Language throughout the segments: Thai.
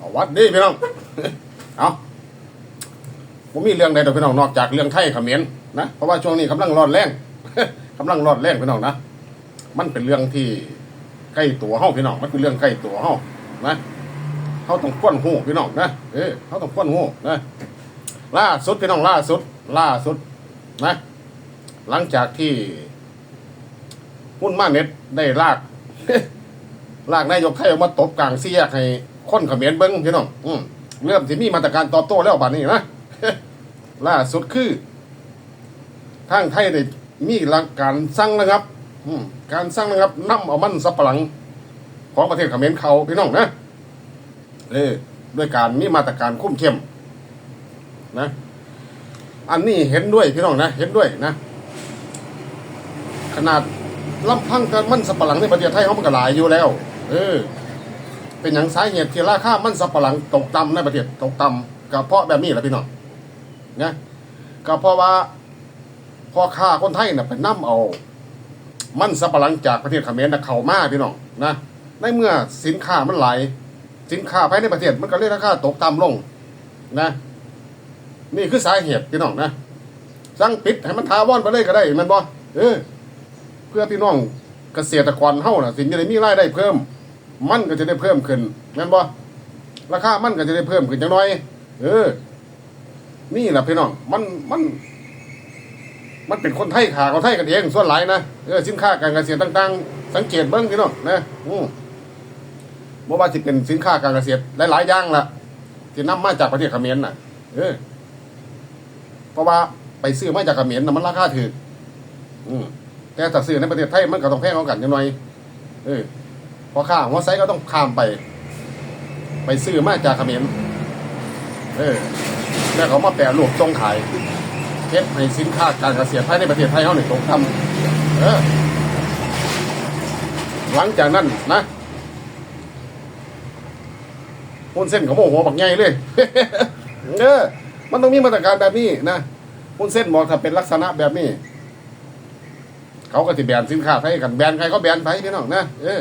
เอาวัดดีพี่น้อง เอาผมมีเรื่องใดต่อพี่น้องนอกจากเรื่องไทยเขมรนะ เพราะว่าช่วงนี้กำลังร้อนแรงกำลังร้อนแรงพี่น้องนะ มันเป็นเรื่องที่ใกล้ตัวเฮาพี่น้อง มันเป็นเรื่องใกล้ตัวเฮานะเฮาต้องค้นหูพี่น้องนะ เออเฮาต้องค้นหูนะ ล่าสุดพี่น้องล่าสุด ล่าสุดนะ หลังจากที่หุ้นมาเน็ตได้ลากลากนายกไทยออกมาตบกลางเสียกให้ คนเขมรเบิ้งพี่น้องอืมเริ่มที่มีมาตรการตอบโต้แล้วบัดนี้นะล่าสุดคือ ทางไทยได้มีหลักการสั่งนะครับ อืมการสั่งนะครับนำเอามันสับปะหลัง ของประเทศเขมรเขาพี่น้องนะเออด้วยการมีมาตรการคุ้มเข้มนะ อันนี้เห็นด้วยพี่น้องนะ เห็นด้วยนะ ขนาดลำพังการมันสับปะหลังในประเทศไทยเขามันก็หลายอยู่แล้ว เออ เป็นอย่างสาเหตุที่ราคามันสับปะหลังตกต่ำในประเทศตกต่ำก็เพราะแบบนี้แหละพี่น้องนะก็เพราะว่าพ่อค้าคนไทยน่ะไปนํเอา มันสับปะหลังจากประเทศเขมรน่ะเข้ามาพี่น้องนะในเมื่อสินค้ามันไหลายสินค้าภายในประเทศมันก็เลยราคาตกต่ำลงนะ นี่คือสาเหตุพี่น้องนะสั่งปิดให้มันทาวอนไปเลยก็ได้มันบ่เออเพื่อพี่น้องเกษตรกรเฮาน่ะสินจะได้มีรายได้เพิ่ม มันก็จะได้เพิ่มขึ้นแม่นบ่ราคามันก็จะได้เพิ่มขึ้นจังน้อย เออ นี่แหละพี่น้องมันมัน มันเป็นคนไทยขาคนไทยกันเองส่วนหลายนะเออสินค้าการเกษตรต่างๆ สังเกตเบิ่งพี่น้องนะอืมบ่ว่าสิเป็นสินค้าการเกษตรหลายๆอย่างล่ะที่นำมาจากประเทศเขมรน่ะ เออ เพราะว่าไปซื้อมาจากเขมรน่ะมันราคาถูกอืมแต่ถ้าซื้อในประเทศไทยมันก็ต้องแพงกว่ากันจังหน่อย เออ พอข้าหัวไซก็ต้องข้ามไป ไปซื้อมาจากเขมรเออแล้วเขามาแปรรูปทรงขายเฮ็ดให้สินค้าการเกษตรภายในประเทศไทยเขาเนี่ยตกต่ำเออหลังจากนั้นนะหุ้นเส้นเขาโมโหบักใหญ่เลยเออมันต้องมีมาตรการแบบนี้นะหุ้นเส้นบอกถ้าเป็นลักษณะแบบนี้ เขาก็จะแบนสินค้าไทยกันแบนใครก็แบนไปพี่น้องนะเออ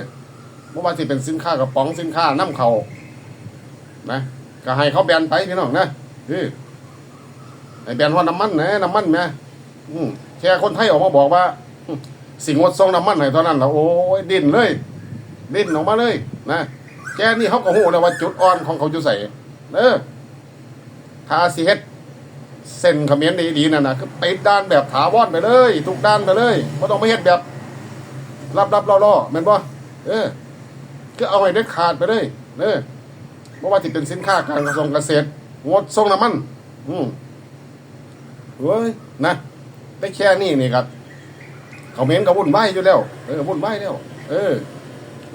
เมื่อวานที่เป็นสินค้ากระป๋องสินค้าน้ำเขานะก็ให้เขาแบนไปพี่น้องนะเออไอ้แบนว่าน้ำมันนะน้ำมันนะอืมแค่คนไทยออกมาบอกว่า สิ่งงดทรงน้ำมันไหนตอนนั้นเราโอ้ยดิ้นเลย ดิ้นออกมาเลยนะแค่นี้เขาก็หูแล้วว่าจุดอ่อนของเขาจะใส่เออทาสีเฮ็ดเส้นขมิ้นดีๆนั่นนะคือปิดด้านแบบถาวรไปเลย ทุกด้านไปเลยไม่ต้องไม่เฮ็ดแบบรับๆล่อๆแม่นบ่เออ คือเอาให้เด็ดขาดไปเลยเออเพราะว่าที่เป็นสินค้าการกระทรวงเกษตรงดส่งน้ำมัน อืมเฮ้ยนะได้แค่นี้นี่ครับเขาเม้นก็วุ่นวายอยู่แล้วเออวุ่นวายแล้ว เออ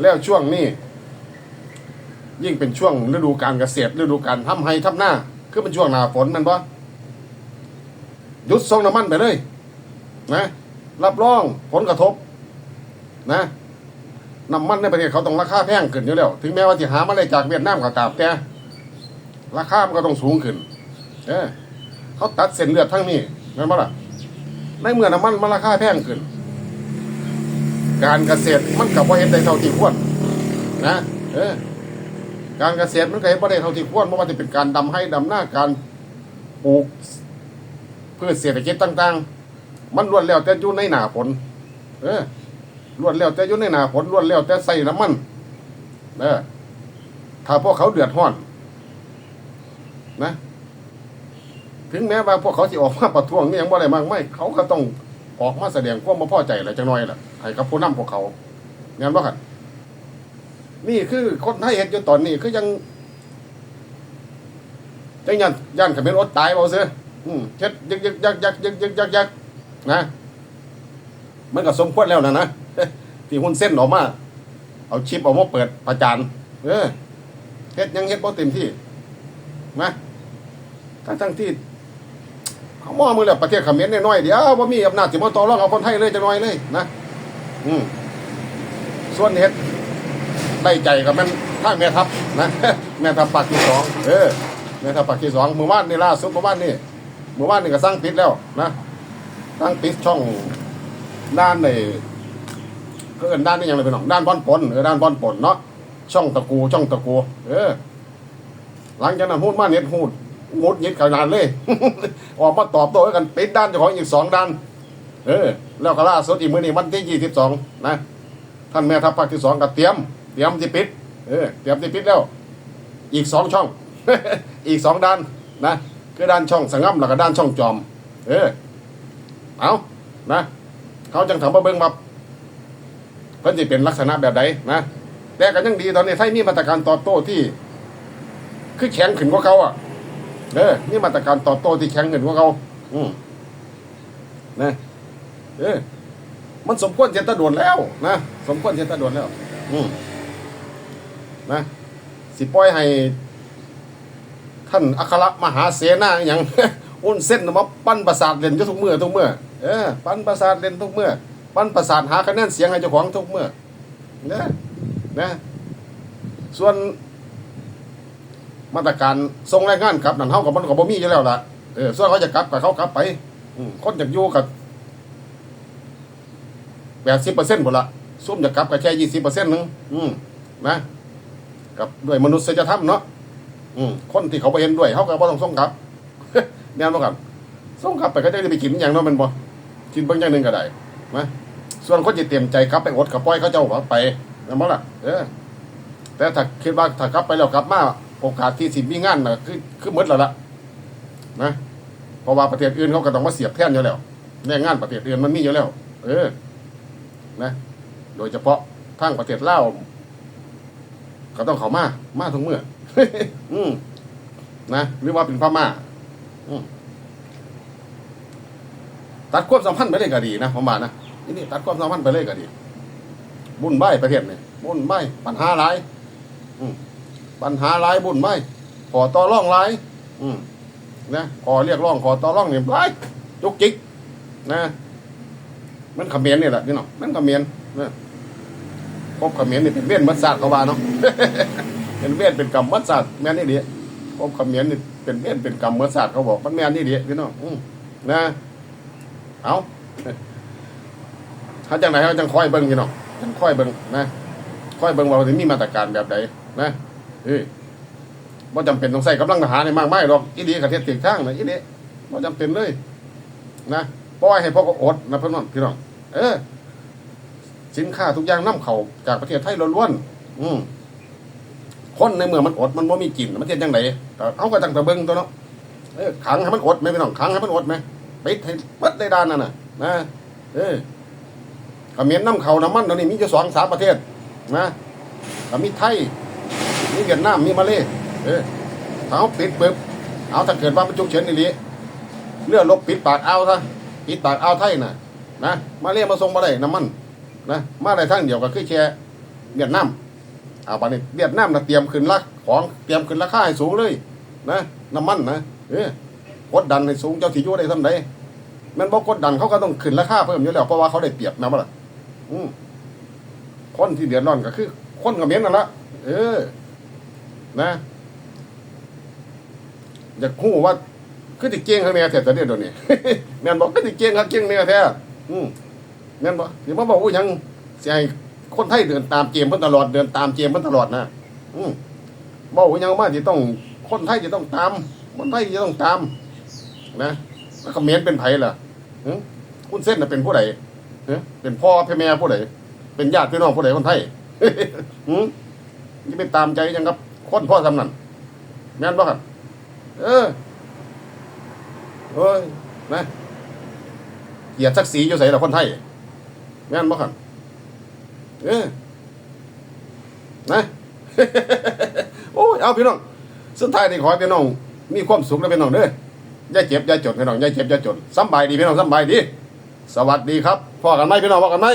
แล้วช่วงนี้ยิ่งเป็นช่วงฤดูการเกษตรฤดูการทำไห้ทำหน้า คือเป็นช่วงหน้าฝนมันบ่หยุดส่งน้ำมันไปเลย นะ รับรองผลกระทบ นะ น้ำมันในประเทศเขาต้องราคาแพงขึ้นอยู่แล้ว ถึงแม้ว่าจะหามาได้จากเวียดนามก็ตามแต่ราคามันก็ต้องสูงขึ้น เออเขาตัดเส้นเลือดทั้งนี้นั่นบ่ล่ะในเมื่อน้ำมันมันราคาแพงขึ้น การเกษตรมันกับว่าเห็นได้เท่าที่ควรนะเออการเกษตรมันก็เห็นว่าได้เท่าที่ควรเพราะว่าจะเป็นการดำให้ดำหน้าการปลูกพืชเศรษฐกิจต่าง ๆ มันล้วนแล้วแต่อยู่ในหนาฝนเออ ล้วนแล้วแต่ยุ่ในหนาผลล้วนแล้วแต่ใส่น้ำมันนะถ้าพวกเขาเดือดห้อน นะ ถึงแม้ว่าพวกเขาจะออกมาประท้วงนี่ยังบ่ได้มากไม่เขาก็ต้องออกมาแสดงความมาพ่อใจอะไรจังน้อยล่ะให้กับผู้นำพวกเขางั้นว่ากันนี่คือคนให้เห็นจนตอนนี้ก็ยังจังยันยันขับเป็นรถตายเอาเสือเช็ดยักยักยักยักยักยักยักนะ มันก็สมควรแล้วนะนะที่หุ้นเส้นออกมา เอาชิปออกมาเปิดประจานเออเฮ็ดยังเฮ็ดบ่เต็มที่นะทั้งทั้งที่เขามองมือแล้วประเทศเขมรน้อยๆเดียวว่ามีอำนาจสิมาต่อรองเอาคนไทยเลยจะน้อยเลยนะอืมส่วนเฮ็ดได้ใจกับมันทางแม่ทัพนะแม่ทัพปากที่สองเออนะครับปากที่สองหมู่บ้านนี่ล่าสุดหมู่บ้านนี่หมู่บ้านนี่ก็สร้างปิดแล้วนะสร้างปิดช่อง ด้านในก็เอินด้านนี่ยังไงเป็นหนองด้านบอนปนเออด้านบอนปนเนาะช่องตะกูช่องตะกู เออ หลังจากนั้นพูดมาเน็ตหูดงดเยิดขนาดเลย ออกมาตอบโต้กันปิดด้านเจ้าของอีกสองด้าน เออ แล้วก็ล่าสุดอีกมื้อนี้วันที่ยี่สิบสองนะท่านแม่ทัพภาคที่สองก็เตรียม เตรียมที่ปิด เออเตรียมที่ปิดแล้ว อีกสองช่อง อีกสองด้านนะคือด้านช่องสังบแล้วก็ด้านช่องจอม เออเอานะ เขาจังถามมาเบิ่งมาเพิ่นสิเป็นลักษณะแบบใดนะแต่ก็ยังดีตอนนี้ไทยมีมาตรการตอบโต้ที่ คือแข็งขึ้นกว่าเขาอะเออนี่มาตรการตอบโต้ที่แข็งขึ้นกว่าเขาอืมนะเออมันสมควรเจตะโดวนแล้วนะสมควรเจตะโดวนแล้ว อืมนะสิปล่อยให้ท่านอัครมหาเสนาอย่าง อุ้นเส้นมาปั้นประสาทเล่นอยู่ทุกเมื่อทุกเมื่อ เออปั้นประสาทเล่นทุกเมื่อปั้นประสาทหาคะแนนเสียงให้เจ้าของทุกเมื่อนะนะส่วนมาตรการส่งแรงงานกลับนั่นเฮากับมันก็บ่มีอยู่แล้วล่ะเออส่วนเขาจะกลับกับเขากลับไปคนจากอยู่กับแปดสิบเปอร์เซ็นต์หมดละซุ่มจะกลับกับแค่ยี่สิบเปอร์เซ็นต์นึงอืมนะกับด้วยมนุษยธรรมเนาะอืมคนที่เขาไปเห็นด้วยเขาก็บ่ต้องส่งกลับแน่นบ่ครับส่งกลับไปก็ได้ไปกินอย่างนาะแมันบ่ กินเบิ่งอย่างหนึ่งก็ได้นะส่วนคนที่เตรียมใจกลับไปอดกับปล่อยเขาเจ้าก็ไปแม่นบ่ล่ะเออแต่ถ้าคิดว่าถ้ากลับไปแล้วกลับมาโอกาสที่สิมีงานนะคือคือหมดแล้วล่ะนะเพราะว่าประเทศอื่นเขาก็ต้องมาเสียบแท่นอยู่แล้วแรงงานประเทศอื่นมันมีอยู่แล้ว เออ นะ โดยเฉพาะทางประเทศลาวก็ต้องเขามา มาทุกเมื่อ อืมนะหรือว่าเป็นพม่า อืม ตัดความสัมพันธ์ไปเลยก็ดีนะผมว่านะนี่นี่ตัดความสัมพันธ์ไปเลยก็ดี บุญใบประเทศนี่บุญใบปัญหาหลายปัญหาหลายบุญใบขอต่อร่องหลายนะขอเรียกร้องขอต่อร่องเนี่ยหลายจุกจิก นะ มันขมิ้นนี่แหละพี่น้องมันขมิ้นนะพบขมิ้นนี่เป็นเวียนมัดศาสตร์เขาว่าเนาะเป็นเวียนเป็นกรรมมัดศาสตร์แม่นี่ดีพบขมิ้นนี่เป็นเวียนเป็นกรรมมัดศาสตร์เขาบอกมันแม่นี่ดีพี่น้องนะ เอาเขาจังไหนเขาจังค่อยเบิ่งพี่น้องจังค่อยเบิ่งนะค่อยเบิ่งว่าจะมีมาตรการแบบใดนะเอ้ยว่าจำเป็นต้องใส่กำลังทหารในมากมายหรอกอีดีกับเทียบเทียงทางนะอีดีว่าจำเป็นเลย นะปล่อยให้พวกก็อดนะพี่น้องพี่น้องเออ สินค้าทุกอย่างนำเข้าจากประเทศไทยล้วนๆอืมคนในเมืองมันอดมันบ่มีกินมันเทียจังไดก็เอาก็จังแตะเบิ่งตัวเนาะเออขังให้มันอดไหมพี่น้องขังให้มันอดไหม ปิดให้เบิดในด้านนั่นน่ะนะเออเขมรน้ำเขาน้ำมันตอนนี้มีอยู่สองสามประเทศนะก็มีไทยมีเวียดนามมีมาเลเออเขาปิดปึ๊บเอาถ้าเกิดว่ามันฉุเฉินนี่ลีเรือลบปิดปากเอาซะปิดปากเอาไทยน่ะนะมาเลมาส่งมาได้น้ำมันนะมาได้ทั้งเดียวก็คือแค่เวียดนามเอาบัดนี้เวียดนามนะเตรียมขึ้นราของเตรียมขึ้นราคาให้สูงเลย นะน้ำมันนะเออกดดันให้สูงเจ้าที่อยู่ได้ทำได มันบอกกดดันเขาก็ต้องขึ้นราคาเพิ่มอยู่แล้วเพราะว่าเขาได้เปรียบนะบ่ล่ะอืมคนที่เดือดร้อนก็คือ คนกับเมียนนั่นละเออ นะอยากคู่ว่าคือติเก่งข้างในแท้แต่เดี๋ยวนี้แม่นบอกคือติเก่งข้างเก่งเนี่ยแท้อืมแม่นบอกเดี๋ยวมาบอกว่ายังสิให้คนไทยเดินตามเกมเพิ่นตลอดเดินตามเกมเพิ่นตลอดนะอืมบอกว่ายังมาที่ต้อง คนไทยจะต้องตาม คนไทยจะต้องตาม นะแล้วเขมรเป็นไผล่ะหึ คุณเส้นน่ะเป็นผู้ใดเป็นพ่อพ่อแม่ผู้ใดเป็นญาติพี่น้องผู้ใดคนไทยหืมนี่ไปตามใจยังครับ คนพ่อทำนั่นแม่นบ่ครับ เออเอ้ยนะเหยียดศักดิ์ศรีอยู่ใส่ละคนไทยแม่นบ่ครับเออนะโอ้ยเอาพี่น้องสุดท้ายนี่ขอให้พี่น้องมีความสุขนะพี่น้องเด้อ อย่าเจ็บอย่าจนพี่น้องอย่าเจ็บอย่าจนสบายดีพี่น้องสบายดี สวัสดีครับพ่อกันไหมพี่น้องพ่อกันไหม